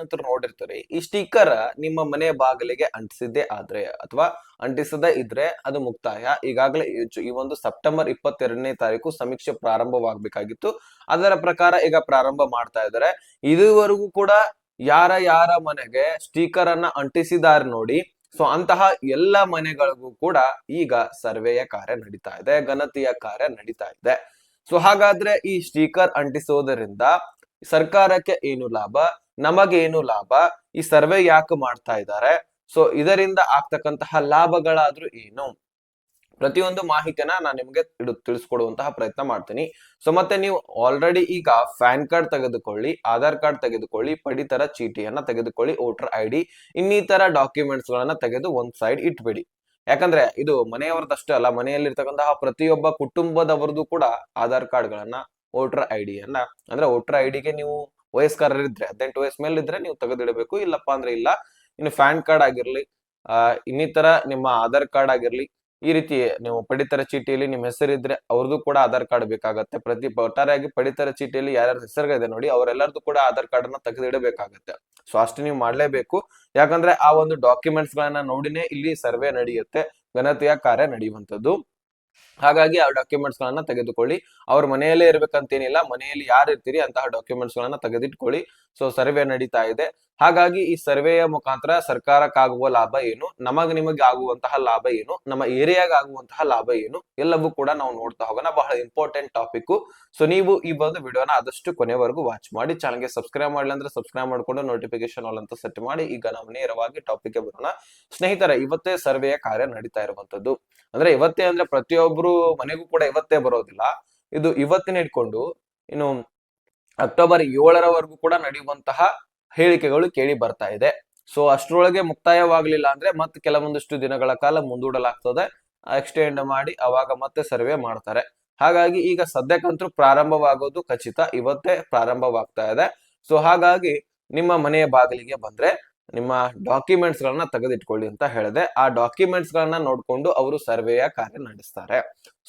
ನಂತರ ನೋಡಿರ್ತೀರಿ. ಈ ಸ್ಟಿಕ್ಕರ್ ನಿಮ್ಮ ಮನೆ ಬಾಗಿಲಿಗೆ ಅಂಟಿಸಿದ್ದೇ ಆದ್ರೆ ಅಥವಾ ಅಂಟಿಸದೇ ಇದ್ರೆ ಅದು ಮುಕ್ತಾಯ. ಈಗಾಗಲೇ ಈ ಒಂದು ಸೆಪ್ಟೆಂಬರ್ ಇಪ್ಪತ್ತೆರಡನೇ ತಾರೀಕು ಸಮೀಕ್ಷೆ ಪ್ರಾರಂಭವಾಗಬೇಕಾಗಿತ್ತು. ಅದರ ಪ್ರಕಾರ ಈಗ ಪ್ರಾರಂಭ ಮಾಡ್ತಾ ಇದ್ದಾರೆ. ಇದುವರೆಗೂ ಕೂಡ ಯಾರ ಯಾರ ಮನೆಗೆ ಸ್ಟಿಕ್ಕರ್ ಅನ್ನ ಅಂಟಿಸಿದ್ದಾರೆ ನೋಡಿ, ಸೊ ಅಂತಹ ಎಲ್ಲ ಮನೆಗಳಿಗೂ ಕೂಡ ಈಗ ಸರ್ವೆಯ ಕಾರ್ಯ ನಡೀತಾ ಇದೆ ಗಣತಿಯ ಕಾರ್ಯ ನಡೀತಾ ಇದೆ. ಸೊ ಹಾಗಾದ್ರೆ ಈ ಸ್ಟಿಕರ್ ಅಂಟಿಸೋದರಿಂದ ಸರ್ಕಾರಕ್ಕೆ ಏನು ಲಾಭ? ನಮಗೇನು ಲಾಭ? ಈ ಸರ್ವೆ ಯಾಕೆ ಮಾಡ್ತಾ ಇದ್ದಾರೆ ಸೊ ಇದರಿಂದ ಆಗ್ತಕ್ಕಂತಹ ಲಾಭಗಳಾದ್ರೂ ಏನು? ಪ್ರತಿಯೊಂದು ಮಾಹಿತಿಯನ್ನ ನಾನು ನಿಮ್ಗೆ ತಿಳಿಸ್ಕೊಡುವಂತಹ ಪ್ರಯತ್ನ ಮಾಡ್ತೀನಿ. ಸೊ ಮತ್ತೆ ನೀವು ಆಲ್ರೆಡಿ ಈಗ ಫ್ಯಾನ್ ಕಾರ್ಡ್ ತೆಗೆದುಕೊಳ್ಳಿ, ಆಧಾರ್ ಕಾರ್ಡ್ ತೆಗೆದುಕೊಳ್ಳಿ, ಪಡಿತರ ಚೀಟಿಯನ್ನ ತೆಗೆದುಕೊಳ್ಳಿ, ವೋಟರ್ ಐ ಡಿ, ಇನ್ನಿತರ ಡಾಕ್ಯುಮೆಂಟ್ಸ್ ಗಳನ್ನ ತೆಗೆದು ಒಂದ್ ಸೈಡ್ ಇಟ್ಬಿಡಿ. ಯಾಕಂದ್ರೆ ಇದು ಮನೆಯವರದಷ್ಟೇ ಅಲ್ಲ, ಮನೆಯಲ್ಲಿರ್ತಕ್ಕಂತಹ ಪ್ರತಿಯೊಬ್ಬ ಕುಟುಂಬದವರದು ಕೂಡ ಆಧಾರ್ ಕಾರ್ಡ್ ಗಳನ್ನ ವೋಟರ್ ಐ ಡಿಯನ್ನ ಅಂದ್ರೆ ವೋಟರ್ ಐ ಡಿಗೆ ನೀವು ವಯಸ್ಕರರಿದ್ರೆ ಹದಿನೆಂಟು ವಯಸ್ಸು ಮೇಲೆ ಇದ್ರೆ ನೀವು ತೆಗೆದಿಡಬೇಕು, ಇಲ್ಲಪ್ಪ ಅಂದ್ರೆ ಇಲ್ಲ. ಇನ್ನು ಪ್ಯಾನ್ ಕಾರ್ಡ್ ಆಗಿರ್ಲಿ ಇನ್ನಿತರ ನಿಮ್ಮ ಆಧಾರ್ ಕಾರ್ಡ್ ಆಗಿರ್ಲಿ, ಈ ರೀತಿ ನೀವು ಪಡಿತರ ಚೀಟಿಯಲ್ಲಿ ನಿಮ್ಮ ಹೆಸರಿದ್ರೆ ಅವ್ರದ್ದು ಕೂಡ ಆಧಾರ್ ಕಾರ್ಡ್ ಬೇಕಾಗತ್ತೆ. ಪ್ರತಿ ಒಟ್ಟಾರೆಯಾಗಿ ಪಡಿತರ ಚೀಟಿಯಲ್ಲಿ ಯಾರ್ಯಾರ ಹೆಸರುಗಳಿದೆ ನೋಡಿ, ಅವರೆಲ್ಲರದ್ದು ಕೂಡ ಆಧಾರ್ ಕಾರ್ಡ್ ಅನ್ನ ತೆಗೆದಿಡಬೇಕಾಗತ್ತೆ. ಸೊ ಅಷ್ಟು ನೀವು ಮಾಡ್ಲೇಬೇಕು. ಯಾಕಂದ್ರೆ ಆ ಒಂದು ಡಾಕ್ಯುಮೆಂಟ್ಸ್ ಗಳನ್ನ ನೋಡಿನೇ ಇಲ್ಲಿ ಸರ್ವೆ ನಡೆಯುತ್ತೆ, ಘನತೆಯ ಕಾರ್ಯ ನಡೆಯುವಂತದ್ದು ಹಾಗಾಗಿ ಆ ಡಾಕ್ಯುಮೆಂಟ್ಸ್ ಗಳನ್ನ ತೆಗೆದುಕೊಳ್ಳಿ. ಅವ್ರ ಮನೆಯಲ್ಲೇ ಇರ್ಬೇಕಂತೇನಿಲ್ಲ, ಮನೆಯಲ್ಲಿ ಯಾರು ಇರ್ತೀರಿ ಅಂತಹ ಡಾಕ್ಯುಮೆಂಟ್ಸ್ ಗಳನ್ನ ತೆಗೆದಿಟ್ಕೊಳ್ಳಿ. ಸೊ ಸರ್ವೆ ನಡೀತಾ ಇದೆ. ಹಾಗಾಗಿ ಈ ಸರ್ವೆಯ ಮುಖಾಂತರ ಸರ್ಕಾರಕ್ಕಾಗುವ ಲಾಭ ಏನು? ನಮಗ್ ನಿಮಗೆ ಆಗುವಂತಹ ಲಾಭ ಏನು? ನಮ್ಮ ಏರಿಯಾಗ ಆಗುವಂತಹ ಲಾಭ ಏನು? ಎಲ್ಲವೂ ಕೂಡ ನಾವು ನೋಡ್ತಾ ಹೋಗೋಣ. ಬಹಳ ಇಂಪಾರ್ಟೆಂಟ್ ಟಾಪಿಕ್ ಸೊ ನೀವು ಈ ಒಂದು ವಿಡಿಯೋನ ಆದಷ್ಟು ಕೊನೆವರೆಗೂ ವಾಚ್ ಮಾಡಿ. ಚಾನಲ್ಗೆ ಸಬ್ಸ್ಕ್ರೈಬ್ ಮಾಡಲಿ ಅಂದ್ರೆ ಸಬ್ಸ್ಕ್ರೈಬ್ ಮಾಡ್ಕೊಂಡು ನೋಟಿಫಿಕೇಶನ್ ಆಲ್ ಅಂತ ಸೆಟ್ ಮಾಡಿ. ಈಗ ನಾವು ನೇರವಾಗಿ ಟಾಪಿಕ್ ಬರೋಣ. ಸ್ನೇಹಿತರೆ, ಇವತ್ತೇ ಸರ್ವೆಯ ಕಾರ್ಯ ನಡೀತಾ ಇರುವಂತದ್ದು. ಅಂದ್ರೆ ಇವತ್ತೇ ಅಂದ್ರೆ ಪ್ರತಿಯೊಬ್ರು ಮನೆಗೂ ಕೂಡ ಇವತ್ತೇ ಬರೋದಿಲ್ಲ. ಇದು ಇವತ್ತಿನ ಇಟ್ಕೊಂಡು ಇನ್ನು ಅಕ್ಟೋಬರ್ ಏಳರವರೆಗೂ ಕೂಡ ನಡೆಯುವಂತಹ ಹೇಳಿಕೆಗಳು ಕೇಳಿ ಬರ್ತಾ ಇದೆ. ಸೊ ಅಷ್ಟರೊಳಗೆ ಮುಕ್ತಾಯವಾಗಲಿಲ್ಲ ಅಂದ್ರೆ ಮತ್ತೆ ಕೆಲವೊಂದಿಷ್ಟು ದಿನಗಳ ಕಾಲ ಮುಂದೂಡಲಾಗ್ತದೆ. ಎಕ್ಸ್ಟೆಂಡ್ ಮಾಡಿ ಅವಾಗ ಮತ್ತೆ ಸರ್ವೆ ಮಾಡ್ತಾರೆ. ಹಾಗಾಗಿ ಈಗ ಸದ್ಯಕ್ಕಂತೂ ಪ್ರಾರಂಭವಾಗೋದು ಖಚಿತ ಇವತ್ತೇ ಪ್ರಾರಂಭವಾಗ್ತಾ ಇದೆ. ಸೊ ಹಾಗಾಗಿ ನಿಮ್ಮ ಮನೆಯ ಬಾಗಿಲಿಗೆ ಬಂದ್ರೆ ನಿಮ್ಮ ಡಾಕ್ಯುಮೆಂಟ್ಸ್ ಗಳನ್ನ ತೆಗೆದಿಟ್ಕೊಳ್ಳಿ ಅಂತ ಹೇಳಿದೆ. ಆ ಡಾಕ್ಯುಮೆಂಟ್ಸ್ ಗಳನ್ನ ನೋಡ್ಕೊಂಡು ಅವರು ಸರ್ವೆಯ ಕಾರ್ಯ ನಡೆಸ್ತಾರೆ.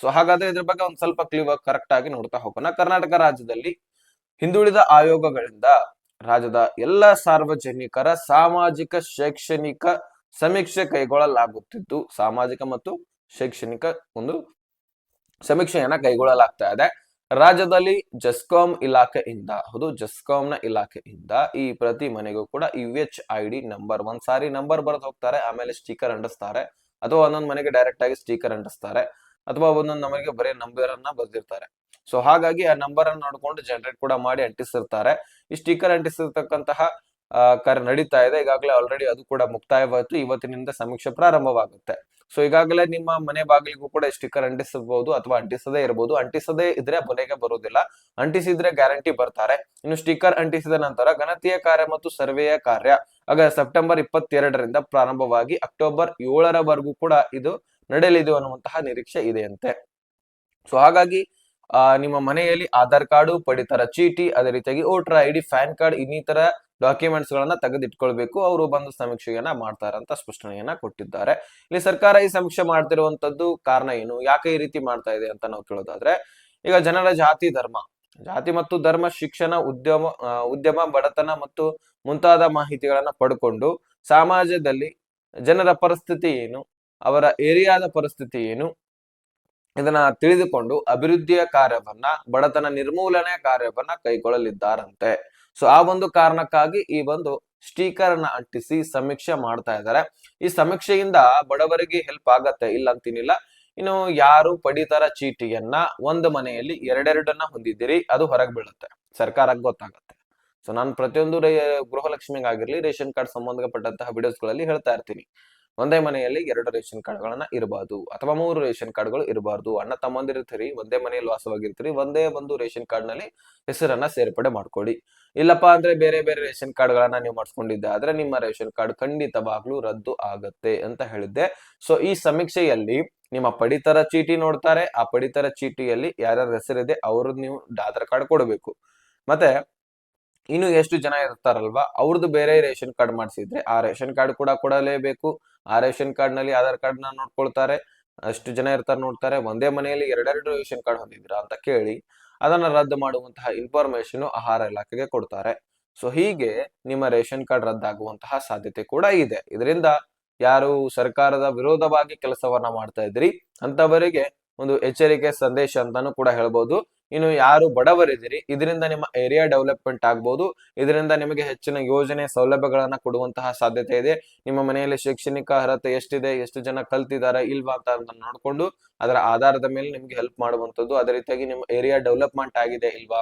ಸೊ ಹಾಗಾದ್ರೆ ಇದ್ರ ಬಗ್ಗೆ ಒಂದ್ ಸ್ವಲ್ಪ ಕ್ಲೀವ್ ಕರೆಕ್ಟ್ ಆಗಿ ನೋಡ್ತಾ ಹೋಗೋಣ. ಕರ್ನಾಟಕ ರಾಜ್ಯದಲ್ಲಿ ಹಿಂದುಳಿದ ಆಯೋಗಗಳಿಂದ ರಾಜ್ಯದ ಎಲ್ಲ ಸಾರ್ವಜನಿಕರ ಸಾಮಾಜಿಕ, ಶೈಕ್ಷಣಿಕ ಸಮೀಕ್ಷೆ ಕೈಗೊಳ್ಳಲಾಗುತ್ತಿದ್ದು. ಸಾಮಾಜಿಕ ಮತ್ತು ಶೈಕ್ಷಣಿಕ ಒಂದು ಸಮೀಕ್ಷೆಯನ್ನ ಕೈಗೊಳ್ಳಲಾಗ್ತಾ ಇದೆ. ರಾಜ್ಯದಲ್ಲಿ ಜಸ್ಕಾಂ ಇಲಾಖೆಯಿಂದ, ಹೌದು, ಜಸ್ಕಾಂನ ಇಲಾಖೆಯಿಂದ ಈ ಪ್ರತಿ ಮನೆಗೂ ಕೂಡ U H I D number ಒಂದ್ ಸಾರಿ ನಂಬರ್ ಬರೆದು ಹೋಗ್ತಾರೆ, ಆಮೇಲೆ ಸ್ಟಿಕರ್ ಅಂಟಿಸ್ತಾರೆ, ಅಥವಾ ಒಂದೊಂದ್ ಮನೆಗೆ ಡೈರೆಕ್ಟ್ ಆಗಿ ಸ್ಟಿಕರ್ ಅಂಟಿಸ್ತಾರೆ, ಅಥವಾ ಒಂದೊಂದು ನಮಗೆ ಬರೀ ನಂಬರ್ ಅನ್ನ ಬರ್ದಿರ್ತಾರೆ. ಸೊ ಹಾಗಾಗಿ ಆ ನಂಬರ್ ಅನ್ನ ನೋಡ್ಕೊಂಡು ಜನರೇಟ್ ಕೂಡ ಮಾಡಿ ಅಂಟಿಸಿರ್ತಾರೆ. ಈ ಸ್ಟಿಕರ್ ಅಂಟಿಸಿರ್ತಕ್ಕಂತಹ ಕಾರ್ಯ ನಡೀತಾ ಇದೆ. ಈಗಾಗಲೇ ಆಲ್ರೆಡಿ ಅದು ಕೂಡ ಮುಕ್ತಾಯವಾಯಿತು. ಇವತ್ತಿನಿಂದ ಸಮೀಕ್ಷೆ ಪ್ರಾರಂಭವಾಗುತ್ತೆ. ಸೊ ಈಗಾಗಲೇ ನಿಮ್ಮ ಮನೆ ಬಾಗಿಲಿಗೂ ಕೂಡ ಸ್ಟಿಕ್ಕರ್ ಅಂಟಿಸಬಹುದು ಅಥವಾ ಅಂಟಿಸದೇ ಇರಬಹುದು ಅಂಟಿಸದೇ ಇದ್ರೆ ಮನೆಗೆ ಬರೋದಿಲ್ಲ. ಅಂಟಿಸಿದ್ರೆ ಗ್ಯಾರಂಟಿ ಬರ್ತಾರೆ. ಇನ್ನು ಸ್ಟಿಕ್ಕರ್ ಅಂಟಿಸಿದ ನಂತರ ಗಣತಿಯ ಕಾರ್ಯ ಮತ್ತು ಸರ್ವೆಯ ಕಾರ್ಯ. ಆಗ ಸೆಪ್ಟೆಂಬರ್ ಇಪ್ಪತ್ತೆರಡರಿಂದ ಪ್ರಾರಂಭವಾಗಿ ಅಕ್ಟೋಬರ್ ಏಳರವರೆಗೂ ಕೂಡ ಇದು ನಡೆಯಲಿದೆ ಅನ್ನುವಂತಹ ನಿರೀಕ್ಷೆ ಇದೆಯಂತೆ. ಸೊ ಹಾಗಾಗಿ ನಿಮ್ಮ ಮನೆಯಲ್ಲಿ ಆಧಾರ್ ಕಾರ್ಡು, ಪಡಿತರ ಚೀಟಿ, ಅದೇ ರೀತಿಯಾಗಿ voter I D pan card, ಇನ್ನಿತರ ಡಾಕ್ಯುಮೆಂಟ್ಸ್ ಗಳನ್ನ ತೆಗೆದಿಟ್ಕೊಳ್ಬೇಕು. ಅವರು ಬಂದು ಸಮೀಕ್ಷೆಯನ್ನ ಮಾಡ್ತಾರೆ ಅಂತ ಸ್ಪಷ್ಟನೆಯನ್ನ ಕೊಟ್ಟಿದ್ದಾರೆ. ಇಲ್ಲಿ ಸರ್ಕಾರ ಈ ಸಮೀಕ್ಷೆ ಮಾಡ್ತಿರುವಂತದ್ದು ಕಾರಣ ಏನು? ಯಾಕೆ ಈ ರೀತಿ ಮಾಡ್ತಾ ಇದೆ ಅಂತ ನಾವು ಕೇಳೋದಾದ್ರೆ, ಈಗ ಜನರ ಜಾತಿ ಧರ್ಮ. ಜಾತಿ ಮತ್ತು ಧರ್ಮ ಶಿಕ್ಷಣ, ಉದ್ಯಮ ಉದ್ಯಮ, ಬಡತನ ಮತ್ತು ಮುಂತಾದ ಮಾಹಿತಿಗಳನ್ನ ಪಡ್ಕೊಂಡು ಸಮಾಜದಲ್ಲಿ ಜನರ ಪರಿಸ್ಥಿತಿ ಏನು? ಅವರ ಏರಿಯಾದ ಪರಿಸ್ಥಿತಿ ಏನು? ಇದನ್ನ ತಿಳಿದುಕೊಂಡು ಅಭಿವೃದ್ಧಿಯ ಕಾರ್ಯವನ್ನ, ಬಡತನ ನಿರ್ಮೂಲನೆ ಕಾರ್ಯವನ್ನ ಕೈಗೊಳ್ಳಲಿದ್ದಾರಂತೆ. ಸೊ ಆ ಒಂದು ಕಾರಣಕ್ಕಾಗಿ ಈ ಒಂದು ಸ್ಟೀಕರ್ ಅನ್ನ ಅಂಟಿಸಿ ಸಮೀಕ್ಷೆ ಮಾಡ್ತಾ ಇದ್ದಾರೆ. ಈ ಸಮೀಕ್ಷೆಯಿಂದ ಬಡವರಿಗೆ ಹೆಲ್ಪ್ ಆಗತ್ತೆ, ಇಲ್ಲ ಅಂತೀನಿಲ್ಲ. ಇನ್ನು ಯಾರು ಪಡಿತರ ಚೀಟಿಯನ್ನ ಒಂದು ಮನೆಯಲ್ಲಿ ಎರಡೆರಡನ್ನ ಹೊಂದಿದ್ದೀರಿ, ಅದು ಹೊರಗೆ ಬೀಳುತ್ತೆ. ಸರ್ಕಾರಕ್ಕೆ ಗೊತ್ತಾಗತ್ತೆ. ಸೊ ನಾನು ಪ್ರತಿಯೊಂದು ಗೃಹಲಕ್ಷ್ಮಿಗಾಗಿರ್ಲಿ ರೇಷನ್ ಕಾರ್ಡ್ ಸಂಬಂಧಪಟ್ಟಂತಹ ವಿಡಿಯೋಸ್ಗಳಲ್ಲಿ ಹೇಳ್ತಾ ಇರ್ತೀನಿ. ಒಂದೇ ಮನೆಯಲ್ಲಿ ಎರಡು ರೇಷನ್ ಕಾರ್ಡ್ಗಳನ್ನ ಇರಬಾರ್ದು, ಅಥವಾ ಮೂರು ರೇಷನ್ ಕಾರ್ಡ್ಗಳು ಇರಬಾರ್ದು. ಅಣ್ಣ ತಮ್ಮಂದಿರ್ತೀರಿ ಒಂದೇ ಮನೆಯಲ್ಲಿ ವಾಸವಾಗಿರ್ತೀರಿ, ಒಂದೇ ಒಂದು ರೇಷನ್ ಕಾರ್ಡ್ನಲ್ಲಿ ಹೆಸರನ್ನ ಸೇರ್ಪಡೆ ಮಾಡ್ಕೊಳ್ಳಿ ಇಲ್ಲಪ್ಪ ಅಂದ್ರೆ ಬೇರೆ ಬೇರೆ ರೇಷನ್ ಕಾರ್ಡ್ಗಳನ್ನ ನೀವು ಮಾಡಿಸ್ಕೊಂಡಿದ್ದೆ. ಆದ್ರೆ ನಿಮ್ಮ ರೇಷನ್ ಕಾರ್ಡ್ ಖಂಡಿತವಾಗ್ಲೂ ರದ್ದು ಆಗತ್ತೆ ಅಂತ ಹೇಳಿದ್ದೆ. ಸೊ ಈ ಸಮೀಕ್ಷೆಯಲ್ಲಿ ನಿಮ್ಮ ಪಡಿತರ ಚೀಟಿ ನೋಡ್ತಾರೆ. ಆ ಪಡಿತರ ಚೀಟಿಯಲ್ಲಿ ಯಾರ್ಯಾರ ಹೆಸರಿದೆ ಅವ್ರದ್ದು ನೀವು ಆಧಾರ್ ಕಾರ್ಡ್ ಕೊಡಬೇಕು. ಮತ್ತೆ ಇನ್ನು ಎಷ್ಟು ಜನ ಇರ್ತಾರಲ್ವಾ ಅವ್ರದ್ದು ಬೇರೆ ರೇಷನ್ ಕಾರ್ಡ್ ಮಾಡಿಸಿದ್ರೆ ಆ ರೇಷನ್ ಕಾರ್ಡ್ ಕೂಡ ಕೊಡಲೇಬೇಕು. ಆ ರೇಷನ್ ಕಾರ್ಡ್ನಲ್ಲಿ ಆಧಾರ್ ಕಾರ್ಡ್ನ ನೋಡ್ಕೊಳ್ತಾರೆ. ಅಷ್ಟು ಜನ ಇರ್ತಾರೆ ನೋಡ್ತಾರೆ. ಒಂದೇ ಮನೆಯಲ್ಲಿ ಎರಡೆರಡು ರೇಷನ್ ಕಾರ್ಡ್ ಹೊಂದಿದ್ರ ಅಂತ ಕೇಳಿ ಅದನ್ನ ರದ್ದು ಮಾಡುವಂತಹ ಇನ್ಫಾರ್ಮೇಶನ್ ಆಹಾರ ಇಲಾಖೆಗೆ ಕೊಡ್ತಾರೆ. ಸೊ ಹೀಗೆ ನಿಮ್ಮ ರೇಷನ್ ಕಾರ್ಡ್ ರದ್ದಾಗುವಂತಹ ಸಾಧ್ಯತೆ ಕೂಡ ಇದೆ. ಇದರಿಂದ ಯಾರು ಸರ್ಕಾರದ ವಿರೋಧವಾಗಿ ಕೆಲಸವನ್ನ ಮಾಡ್ತಾ ಇದ್ರಿ ಅಂತವರಿಗೆ ಒಂದು ಎಚ್ಚರಿಕೆ, ಸಂದೇಶ ಅಂತಾನು ಕೂಡ ಹೇಳ್ಬೋದು. ಇನ್ನು ಯಾರು ಬಡವರಿದ್ದೀರಿ, ಇದರಿಂದ ನಿಮ್ಮ ಏರಿಯಾ ಡೆವಲಪ್ಮೆಂಟ್ ಆಗ್ಬೋದು, ಇದರಿಂದ ನಿಮಗೆ ಹೆಚ್ಚಿನ ಯೋಜನೆ ಸೌಲಭ್ಯಗಳನ್ನ ಕೊಡುವಂತಹ ಸಾಧ್ಯತೆ ಇದೆ. ನಿಮ್ಮ ಮನೆಯಲ್ಲಿ ಶೈಕ್ಷಣಿಕ ಅರ್ಹತೆ ಎಷ್ಟಿದೆ, ಎಷ್ಟು ಜನ ಕಲ್ತಿದ್ದಾರೆ, ಇಲ್ವಾ ಅಂತ ನೋಡಿಕೊಂಡು ನೋಡ್ಕೊಂಡು ಅದರ ಆಧಾರದ ಮೇಲೆ ನಿಮ್ಗೆ ಹೆಲ್ಪ್ ಮಾಡುವಂತದ್ದು ಅದೇ ರೀತಿಯಾಗಿ ನಿಮ್ಮ ಏರಿಯಾ ಡೆವಲಪ್ಮೆಂಟ್ ಆಗಿದೆ, ಇಲ್ವಾ?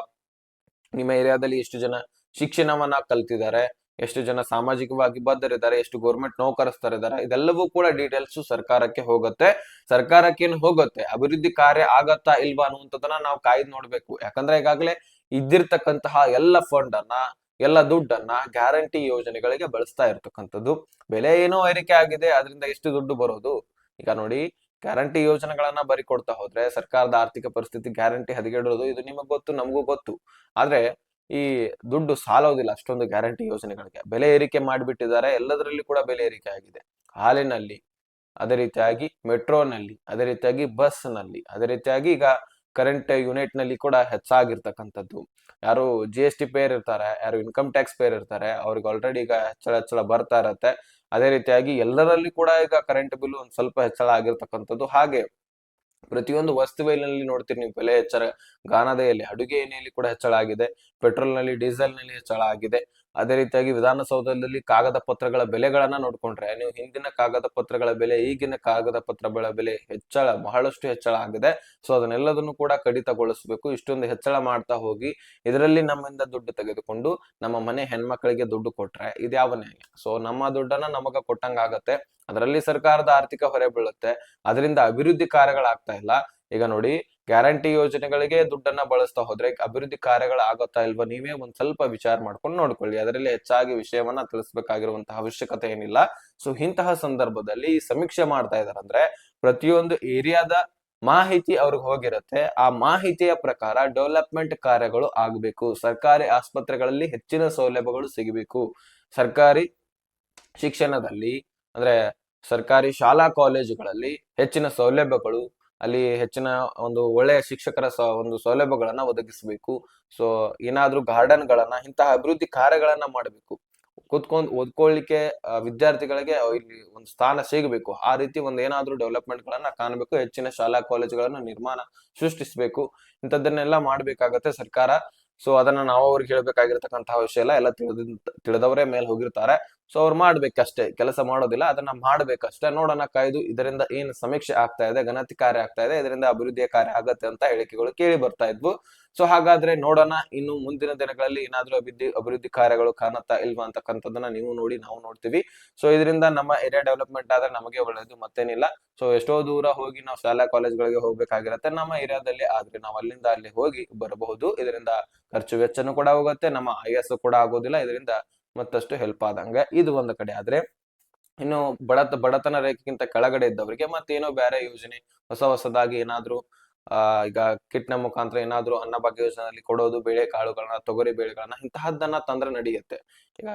ನಿಮ್ಮ ಏರಿಯಾದಲ್ಲಿ ಎಷ್ಟು ಜನ ಶಿಕ್ಷಣವನ್ನ ಕಲ್ತಿದ್ದಾರೆ ಎಷ್ಟು ಜನ ಸಾಮಾಜಿಕವಾಗಿ ಬದ್ಧರಿದ್ದಾರೆ, ಎಷ್ಟು ಗೌರ್ಮೆಂಟ್ ನೌಕರಸ್ಥರಿದ್ದಾರೆ, ಇದೆಲ್ಲವೂ ಕೂಡ ಡೀಟೇಲ್ಸ್ ಸರ್ಕಾರಕ್ಕೆ ಹೋಗುತ್ತೆ. ಸರ್ಕಾರಕ್ಕೇನು ಹೋಗುತ್ತೆ? ಅಭಿವೃದ್ಧಿ ಕಾರ್ಯ ಆಗತ್ತಾ ಇಲ್ವಾ ಅನ್ನುವಂಥದ್ದನ್ನ ನಾವು ಕಾಯ್ದು ನೋಡ್ಬೇಕು. ಯಾಕಂದ್ರೆ ಈಗಾಗಲೇ ಇದ್ದಿರ್ತಕ್ಕಂತಹ ಎಲ್ಲ ಫಂಡ್ ಅನ್ನ, ಎಲ್ಲ ದುಡ್ಡನ್ನ ಗ್ಯಾರಂಟಿ ಯೋಜನೆಗಳಿಗೆ ಬಳಸ್ತಾ ಇರ್ತಕ್ಕಂಥದ್ದು. ಬೆಲೆ ಏನೋ ಏರಿಕೆ ಆಗಿದೆ ಅದರಿಂದ ಎಷ್ಟು ದುಡ್ಡು ಬರೋದು? ಈಗ ನೋಡಿ ಗ್ಯಾರಂಟಿ ಯೋಜನೆಗಳನ್ನ ಬರಿಕೊಡ್ತಾ ಹೋದ್ರೆ ಸರ್ಕಾರದ ಆರ್ಥಿಕ ಪರಿಸ್ಥಿತಿ ಗ್ಯಾರಂಟಿ ಹದಗೆಡೋದು ಇದು ನಿಮಗ್ ಗೊತ್ತು, ನಮಗೂ ಗೊತ್ತು. ಆದ್ರೆ ಈ ದುಡ್ಡು ಸಾಲೋದಿಲ್ಲ ಅಷ್ಟೊಂದು ಗ್ಯಾರಂಟಿ ಯೋಜನೆಗಳಿಗೆ. ಬೆಲೆ ಏರಿಕೆ ಮಾಡಿಬಿಟ್ಟಿದ್ದಾರೆ, ಎಲ್ಲದರಲ್ಲಿ ಕೂಡ ಬೆಲೆ ಏರಿಕೆ ಆಗಿದೆ. ಹಾಲಿನಲ್ಲಿ, ಅದೇ ರೀತಿಯಾಗಿ ಮೆಟ್ರೋನಲ್ಲಿ, ಅದೇ ರೀತಿಯಾಗಿ ಬಸ್ನಲ್ಲಿ ಅದೇ ರೀತಿಯಾಗಿ ಈಗ ಕರೆಂಟ್ ಯೂನಿಟ್ನಲ್ಲಿ ಕೂಡ ಹೆಚ್ಚಾಗಿರ್ತಕ್ಕಂಥದ್ದು. ಯಾರು ಜಿ ಎಸ್ ಟಿ ಪೇರ್ ಇರ್ತಾರೆ, ಯಾರು ಇನ್ಕಮ್ ಟ್ಯಾಕ್ಸ್ ಪೇರ್ ಇರ್ತಾರೆ, ಅವ್ರಿಗೆ ಆಲ್ರೆಡಿ ಈಗ ಹೆಚ್ಚಳ ಹೆಚ್ಚಳ ಬರ್ತಾ ಇರತ್ತೆ. ಅದೇ ರೀತಿಯಾಗಿ ಎಲ್ಲರಲ್ಲಿ ಕೂಡ ಈಗ ಕರೆಂಟ್ ಬಿಲ್ ಒಂದ್ ಸ್ವಲ್ಪ ಹೆಚ್ಚಳ ಆಗಿರ್ತಕ್ಕಂಥದ್ದು ಹಾಗೆ. ಪ್ರತಿಯೊಂದು ವಸ್ತುವಿನಲ್ಲಿ ನೋಡ್ತೀರಿ ನೀವು ಬೆಲೆ ಹೆಚ್ಚಳ ಗಾನದೆಯಲ್ಲಿ ಅಡುಗೆ ಎಣ್ಣೆಯಲ್ಲಿ ಕೂಡ ಹೆಚ್ಚಳ ಆಗಿದೆ ಪೆಟ್ರೋಲ್ನಲ್ಲಿ ಡೀಸೆಲ್ನಲ್ಲಿ ಹೆಚ್ಚಳ ಆಗಿದೆ. ಅದೇ ರೀತಿಯಾಗಿ ವಿಧಾನಸೌಧದಲ್ಲಿ ಕಾಗದ ಪತ್ರಗಳ ಬೆಲೆಗಳನ್ನ ನೋಡ್ಕೊಂಡ್ರೆ, ನೀವು ಹಿಂದಿನ ಕಾಗದ ಪತ್ರಗಳ ಬೆಲೆ, ಈಗಿನ ಕಾಗದ ಪತ್ರಗಳ ಬೆಲೆ ಹೆಚ್ಚಳ, ಬಹಳಷ್ಟು ಹೆಚ್ಚಳ ಆಗಿದೆ. ಸೊ, ಅದನ್ನೆಲ್ಲದನ್ನು ಕೂಡ ಕಡಿತಗೊಳಿಸಬೇಕು. ಇಷ್ಟೊಂದು ಹೆಚ್ಚಳ ಮಾಡ್ತಾ ಹೋಗಿ, ಇದರಲ್ಲಿ ನಮ್ಮಿಂದ ದುಡ್ಡು ತೆಗೆದುಕೊಂಡು ನಮ್ಮ ಮನೆ ಹೆಣ್ಮಕ್ಳಿಗೆ ದುಡ್ಡು ಕೊಟ್ರೆ ಇದ್ಯಾವ ನ್ಯಾಯ? ಸೊ, ನಮ್ಮ ದುಡ್ಡನ್ನ ನಮಗ ಕೊಟ್ಟಂಗ ಆಗತ್ತೆ ಅದರಲ್ಲಿ ಸರ್ಕಾರದ ಆರ್ಥಿಕ ಹೊರೆ ಬೀಳುತ್ತೆ. ಅದರಿಂದ ಅಭಿವೃದ್ಧಿ ಕಾರ್ಯಗಳಾಗ್ತಾ ಇಲ್ಲ. ಈಗ ನೋಡಿ ಗ್ಯಾರಂಟಿ ಯೋಜನೆಗಳಿಗೆ ದುಡ್ಡನ್ನ ಬಳಸ್ತಾ ಹೋದ್ರೆ ಅಭಿವೃದ್ಧಿ ಕಾರ್ಯಗಳು ಆಗುತ್ತಾ ಇಲ್ವಾ ನೀವೇ ಒಂದ್ ಸ್ವಲ್ಪ ವಿಚಾರ ಮಾಡ್ಕೊಂಡು ನೋಡ್ಕೊಳ್ಳಿ. ಅದರಲ್ಲಿ ಹೆಚ್ಚಾಗಿ ವಿಷಯವನ್ನ ತಿಳಿಸ್ಬೇಕಾಗಿರುವಂತಹ ಅವಶ್ಯಕತೆ ಏನಿಲ್ಲ. ಸೊ ಇಂತಹ ಸಂದರ್ಭದಲ್ಲಿ ಸಮೀಕ್ಷೆ ಮಾಡ್ತಾ ಇದಾರೆ ಪ್ರತಿಯೊಂದು ಏರಿಯಾದ ಮಾಹಿತಿ ಅವ್ರಿಗೆ ಹೋಗಿರುತ್ತೆ. ಆ ಮಾಹಿತಿಯ ಪ್ರಕಾರ ಡೆವಲಪ್ಮೆಂಟ್ ಕಾರ್ಯಗಳು ಆಗಬೇಕು. ಸರ್ಕಾರಿ ಆಸ್ಪತ್ರೆಗಳಲ್ಲಿ ಹೆಚ್ಚಿನ ಸೌಲಭ್ಯಗಳು ಸಿಗಬೇಕು. ಸರ್ಕಾರಿ ಶಿಕ್ಷಣದಲ್ಲಿ ಅಂದ್ರೆ ಸರ್ಕಾರಿ ಶಾಲಾ ಕಾಲೇಜುಗಳಲ್ಲಿ ಹೆಚ್ಚಿನ ಸೌಲಭ್ಯಗಳು ಅಲ್ಲಿ ಹೆಚ್ಚಿನ ಒಂದು ಒಳ್ಳೆಯ ಶಿಕ್ಷಕರ ಒಂದು ಸೌಲಭ್ಯಗಳನ್ನ ಒದಗಿಸಬೇಕು. ಸೊ ಏನಾದ್ರೂ ಗಾರ್ಡನ್ ಗಳನ್ನ, ಇಂತಹ ಅಭಿವೃದ್ಧಿ ಕಾರ್ಯಗಳನ್ನ ಮಾಡಬೇಕು. ಕೂತ್ಕೊಂಡ್ ಓದ್ಕೊಳ್ಳಿಕ್ಕೆ ವಿದ್ಯಾರ್ಥಿಗಳಿಗೆ ಇಲ್ಲಿ ಒಂದು ಸ್ಥಾನ ಸಿಗಬೇಕು. ಆ ರೀತಿ ಒಂದು ಏನಾದ್ರೂ ಡೆವಲಪ್ಮೆಂಟ್ ಗಳನ್ನ ಕಾಣಬೇಕು. ಹೆಚ್ಚಿನ ಶಾಲಾ, ಕಾಲೇಜುಗಳನ್ನ ನಿರ್ಮಾಣ ಸೃಷ್ಟಿಸಬೇಕು. ಇಂಥದ್ದನ್ನೆಲ್ಲ ಮಾಡ್ಬೇಕಾಗತ್ತೆ ಸರ್ಕಾರ. ಸೊ ಅದನ್ನ ನಾವು ಅವ್ರಿಗೆ ಹೇಳ್ಬೇಕಾಗಿರ್ತಕ್ಕಂತಹ ವಿಷಯ ಇಲ್ಲ ಎಲ್ಲ ತಿಳಿದ ತಿಳಿದವರೇ, ಮೇಲೆ ಹೋಗಿರ್ತಾರೆ. ಸೊ ಅವ್ರು ಮಾಡ್ಬೇಕಷ್ಟೇ, ಕೆಲಸ ಮಾಡೋದಿಲ್ಲ, ಅದನ್ನ ಮಾಡ್ಬೇಕಷ್ಟೇ. ನೋಡೋಣ ಕಾಯ್ದು, ಇದರಿಂದ ಏನ್ ಸಮೀಕ್ಷೆ ಆಗ್ತಾ ಇದೆ ಗಣತಿ ಕಾರ್ಯ ಆಗ್ತಾ ಇದೆ, ಇದರಿಂದ ಅಭಿವೃದ್ಧಿಯ ಕಾರ್ಯ ಆಗತ್ತೆ ಅಂತ ಹೇಳಿಕೆಗಳು ಕೇಳಿ ಬರ್ತಾ ಇದ್ವು. ಸೊ ಹಾಗಾದ್ರೆ ನೋಡೋಣ, ಇನ್ನು ಮುಂದಿನ ದಿನಗಳಲ್ಲಿ ಏನಾದ್ರೂ ಅಭಿವೃದ್ಧಿ ಅಭಿವೃದ್ಧಿ ಕಾರ್ಯಗಳು ಕಾಣುತ್ತಾ ಇಲ್ವಾ ಅಂತಕ್ಕಂಥದ್ದನ್ನ ನೀವು ನೋಡಿ ನಾವು ನೋಡ್ತೀವಿ. ಸೊ ಇದರಿಂದ ನಮ್ಮ ಏರಿಯಾ ಡೆವಲಪ್ಮೆಂಟ್ ಆದ್ರೆ ನಮಗೆ ಒಳ್ಳೇದು ಮತ್ತೇನಿಲ್ಲ. ಸೊ ಎಷ್ಟೋ ದೂರ ಹೋಗಿ ನಾವು ಶಾಲಾ ಕಾಲೇಜ್ಗಳಿಗೆ ಹೋಗ್ಬೇಕಾಗಿರತ್ತೆ ನಮ್ಮ ಏರಿಯಾದಲ್ಲಿ, ಆದ್ರೆ ನಾವು ಅಲ್ಲಿಂದ ಅಲ್ಲಿ ಹೋಗಿ ಬರಬಹುದು. ಇದರಿಂದ ಖರ್ಚು ವೆಚ್ಚನೂ ಕೂಡ ಹೋಗುತ್ತೆ, ನಮ್ಮ ಐಎಸ್ ಕೂಡ ಆಗೋದಿಲ್ಲ. ಇದರಿಂದ ಮತ್ತಷ್ಟು ಹೆಲ್ಪ್ ಆದಂಗೆ ಇದು ಒಂದು ಕಡೆ ಆದ್ರೆ, ಇನ್ನು ಬಡತ, ಬಡತನ ರೇಖೆಗಿಂತ ಕೆಳಗಡೆ ಇದ್ದವರಿಗೆ ಮತ್ತೇನೋ ಬೇರೆ ಯೋಜನೆ, ಹೊಸ ಹೊಸದಾಗಿ ಏನಾದ್ರೂ, ಆ, ಈಗ ಕಿಟ್ನ ಮುಖಾಂತರ ಏನಾದ್ರೂ ಅನ್ನಭಾಗ್ಯ ಯೋಜನೆಯಲ್ಲಿ ಕೊಡೋದು ಬೇಳೆ ಕಾಳುಗಳನ್ನ ತೊಗರಿ ಬೇಳೆಗಳನ್ನ ಇಂತಹದ್ದನ್ನ ತಂದ್ರೆ ನಡೆಯುತ್ತೆ. ಈಗ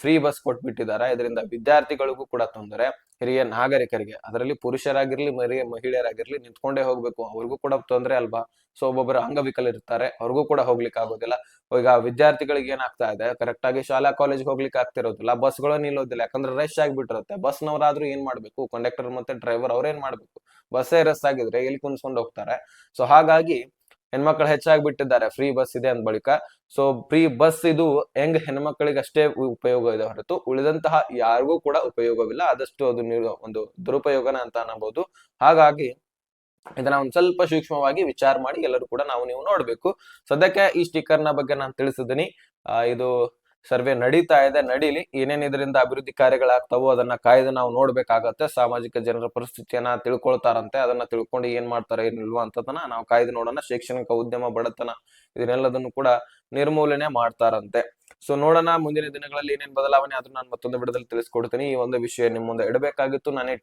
ಫ್ರೀ ಬಸ್ ಕೊಟ್ಬಿಟ್ಟಿದ್ದಾರೆ. ಇದರಿಂದ ವಿದ್ಯಾರ್ಥಿಗಳಿಗೂ ಕೂಡ ತೊಂದರೆ. ಹಿರಿಯ ನಾಗರಿಕರಿಗೆ, ಅದರಲ್ಲಿ ಪುರುಷರಾಗಿರ್ಲಿ ಮರಿ ಮಹಿಳೆಯರಾಗಿರ್ಲಿ ನಿಂತ್ಕೊಂಡೇ ಹೋಗ್ಬೇಕು. ಅವ್ರಿಗೂ ಕೂಡ ತೊಂದರೆ ಅಲ್ವಾ? ಸೊ ಒಬ್ಬೊಬ್ಬರು ಅಂಗವಿಕಲರಿರ್ತಾರೆ ಅವ್ರಿಗೂ ಕೂಡ ಹೋಗ್ಲಿಕ್ಕೆ ಆಗೋದಿಲ್ಲ. ಈಗ ವಿದ್ಯಾರ್ಥಿಗಳಿಗೆ ಏನಾಗ್ತಾ ಇದೆ? ಕರೆಕ್ಟ್ ಆಗಿ ಶಾಲಾ ಕಾಲೇಜ್ ಹೋಗ್ಲಿಕ್ಕೆ ಆಗ್ತಿರೋದಿಲ್ಲ. ಬಸ್ಗಳು ನಿಲ್ಲೋದಿಲ್ಲ. ಯಾಕಂದ್ರೆ ರಶ್ ಆಗಿಬಿಟ್ಟಿರುತ್ತೆ. ಬಸ್ನವರಾದ್ರೂ ಏನ್ ಮಾಡ್ಬೇಕು? ಕಂಡಕ್ಟರ್ ಮತ್ತೆ ಡ್ರೈವರ್ ಅವ್ರೇನ್ ಮಾಡ್ಬೇಕು? ಬಸ್ಸೇ ರಸ್ ಆಗಿದ್ರೆ ಎಲ್ಲಿ ಕುನ್ಸ್ಕೊಂಡು ಹೋಗ್ತಾರೆ? ಸೊ ಹಾಗಾಗಿ ಹೆಣ್ಮಕ್ಳು ಹೆಚ್ಚಾಗಿ ಬಿಟ್ಟಿದ್ದಾರೆ ಫ್ರೀ ಬಸ್ ಇದೆ ಅಂದ ಬಳಿಕ. ಸೊ ಫ್ರೀ ಬಸ್ ಇದು ಹೆಂಗ್ ಹೆಣ್ಮಕ್ಳಿಗೆ ಅಷ್ಟೇ ಉಪಯೋಗ ಇದೆ ಹೊರತು ಉಳಿದಂತಹ ಯಾರಿಗೂ ಕೂಡ ಉಪಯೋಗವಿಲ್ಲ. ಆದಷ್ಟು ಅದು ಒಂದು ದುರುಪಯೋಗನ ಅಂತ ಅನ್ನಬಹುದು ಹಾಗಾಗಿ ಇದನ್ನ ಒಂದ್ ಸ್ವಲ್ಪ ಸೂಕ್ಷ್ಮವಾಗಿ ವಿಚಾರ ಮಾಡಿ ಎಲ್ಲರೂ ಕೂಡ ನಾವು ನೀವು ನೋಡ್ಬೇಕು. ಸದ್ಯಕ್ಕೆ ಈ ಸ್ಟಿಕ್ಕರ್ನ ಬಗ್ಗೆ ನಾನು ತಿಳಿಸಿದ್ದೀನಿ. ಇದು ಸರ್ವೆ ನಡೀತಾ ಇದೆ, ನಡೀಲಿ. ಏನೇನ್ ಇದರಿಂದ ಅಭಿವೃದ್ಧಿ ಕಾರ್ಯಗಳಾಗ್ತಾವೋ ಅದನ್ನ ಕಾಯ್ದು ನಾವು ನೋಡ್ಬೇಕಾಗತ್ತೆ. ಸಾಮಾಜಿಕ ಜನರ ಪರಿಸ್ಥಿತಿಯನ್ನ ತಿಳ್ಕೊಳ್ತಾರಂತೆ. ಅದನ್ನ ತಿಳ್ಕೊಂಡು ಏನ್ ಮಾಡ್ತಾರೆ ಏನಿಲ್ವಾ ಅಂತದನ್ನ ನಾವು ಕಾಯ್ದು ನೋಡೋಣ. ಶೈಕ್ಷಣಿಕ ಉದ್ಯಮ, ಬಡತನ ಇದನ್ನೆಲ್ಲದನ್ನು ಕೂಡ ನಿರ್ಮೂಲನೆ ಮಾಡ್ತಾರಂತೆ. ಸೊ ನೋಡೋಣ. ಮುಂದಿನ ದಿನಗಳಲ್ಲಿ ಏನೇನ್ ಬದಲಾವಣೆ ಆದ್ರೂ ನಾನು ಮತ್ತೊಂದು ಬಿಡದಲ್ಲಿ ತಿಳಿಸ್ಕೊಡ್ತೀನಿ. ಈ ಒಂದು ವಿಷಯ ನಿಮ್ಮ ಮುಂದೆ ಇಡಬೇಕಾಗಿತ್ತು. ನಾನೇ